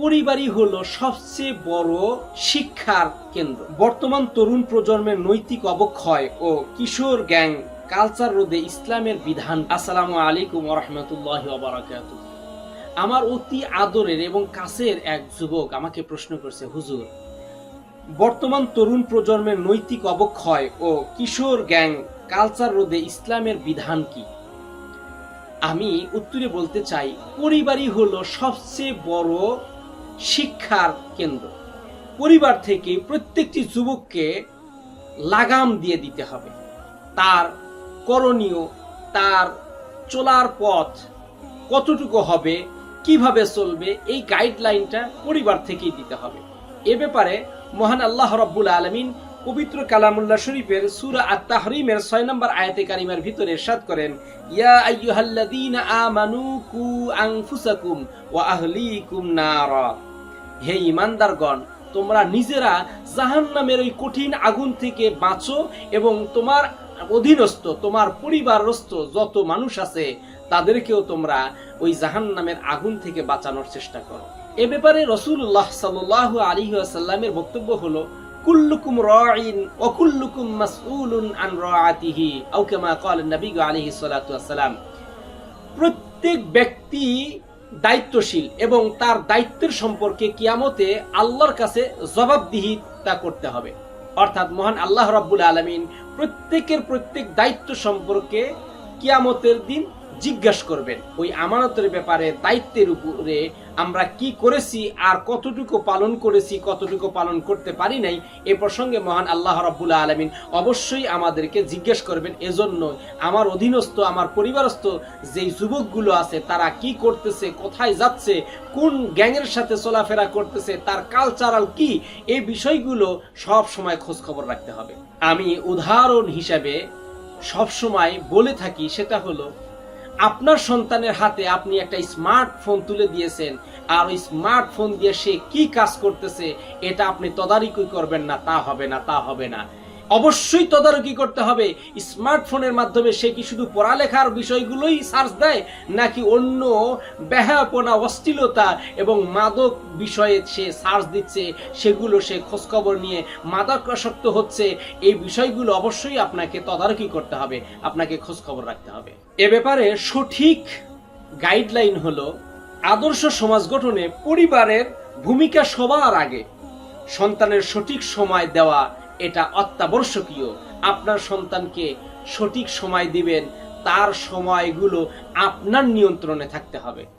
পরিবারই হলো সবচেয়ে বড় শিক্ষার কেন্দ্র। বর্তমান তরুণ প্রজন্মের নৈতিক অবক্ষয় ও কিশোর গ্যাং কালচার রোধে ইসলামের বিধান। আসসালামু আলাইকুম রহমতুল্লাহ আমার অতি আদরের এবং কাছের এক যুবক আমাকে প্রশ্ন করছে, হুজুর, বর্তমান তরুণ প্রজন্মের নৈতিক অবক্ষয় ও কিশোর গ্যাং কালচার রোধে ইসলামের বিধান কি? আমি উত্তরে বলতে চাই, পরিবারই হলো সবচেয়ে বড় শিক্ষার কেন্দ্র। পরিবার থেকে প্রত্যেকটি যুবককে লাগাম দিয়ে দিতে হবে। তার করণীয়, তার চলার পথ কতটুকু হবে, কীভাবে চলবে, এই গাইডলাইনটা পরিবার থেকেই দিতে হবে। এ ব্যাপারে মহান আল্লাহ রব্বুল আলমিন পবিত্র কালামুল্লাহ শরীফের সুরা আত তাহরিমের ছয় নম্বর আয়াতে কারিমার ভিতরে ইরশাদ করেন, ইয়া আইয়ুহাল্লাযীনা আমানু কু আনফুসাকুম ওয়া আহলিকুম নারা। হে ইমানদারগণ, তোমরা নিজেরা জাহান্নামের ওই কঠিন আগুন থেকে বাঁচো এবং তোমার অধীনস্থ, তোমার পরিবারস্থ যত মানুষ আছে, তাদেরকেও তোমরা ওই জাহান্নামের আগুন থেকে বাঁচানোর চেষ্টা করো। এ ব্যাপারে রসুল্লাহ সাল্লাহ আলী আসাল্লামের বক্তব্য হলো, কুল্লুকুম রাইন ও কুল্লুকুম মাসউলুন আন রাআতিহি আও কামা ক্বাল নবী আলাইহিস সালাতু প্রত্যেক ব্যক্তি দায়িত্বশীল এবং তার দায়িত্বের সম্পর্কে কিয়ামতে আল্লাহর কাছে জবাবদিহি তা করতে হবে। অর্থাৎ মহান আল্লাহ রাব্বুল আলমিন প্রত্যেকের প্রত্যেক দায়িত্ব সম্পর্কে কিয়ামতের দিন জিজ্ঞাসা করবেন, ওই আমানতের ব্যাপারে দায়িত্বের উপরে আমরা কি করেছি আর কতটুকু পালন করেছি, কতটুকু পালন করতে পারি নাই, এ প্রসঙ্গে মহান আল্লাহ রাব্বুল আলমিন অবশ্যই আমাদেরকে জিজ্ঞেস করবেন, এজন্য আমার অধীনস্থ, আমার পরিবারস্থ যেই যুবকগুলো আছে, তারা কি করতেছে, কোথায় যাচ্ছে, কোন গ্যাংয়ের সাথে চলাফেরা করতেছে, তার কালচারাল কি এই বিষয়গুলো সব সময় খোঁজ খবর রাখতে হবে। আমি উদাহরণ হিসাবে সবসময় বলে থাকি, সেটা হলো আপনার সন্তানের হাতে আপনি একটা স্মার্টফোন তুলে দিয়েছেন, আর ওই স্মার্টফোন দিয়ে সে কি কাজ করতেছে, এটা আপনি তদারকি করবেন না, তা হবে না, তা হবে না। অবশ্যই তদারকি করতে হবে। স্মার্টফোনের মাধ্যমে সে কি শুধু পড়ালেখার বিষয়গুলোই সার্চ দেয়, নাকি অন্য ব্যাহাপনা অশ্লীলতা এবং মাদক বিষয়ে সে সার্চ দিচ্ছে, সেগুলো সে খোঁজখবর নিয়ে মাদকাসক্ত হচ্ছে? এই বিষয়গুলো অবশ্যই আপনাকে তদারকি করতে হবে, আপনাকে খোঁজখবর রাখতে হবে। এ ব্যাপারে সঠিক গাইডলাইন হলো, আদর্শ সমাজ গঠনে পরিবারের ভূমিকা সবার আগে। সন্তানের সঠিক সময় দেওয়া এটা অত্যাবশ্যকীয়। আপনার সন্তানকে সঠিক সময় দিবেন তার সময়গুলো আপনার নিয়ন্ত্রণে থাকতে হবে।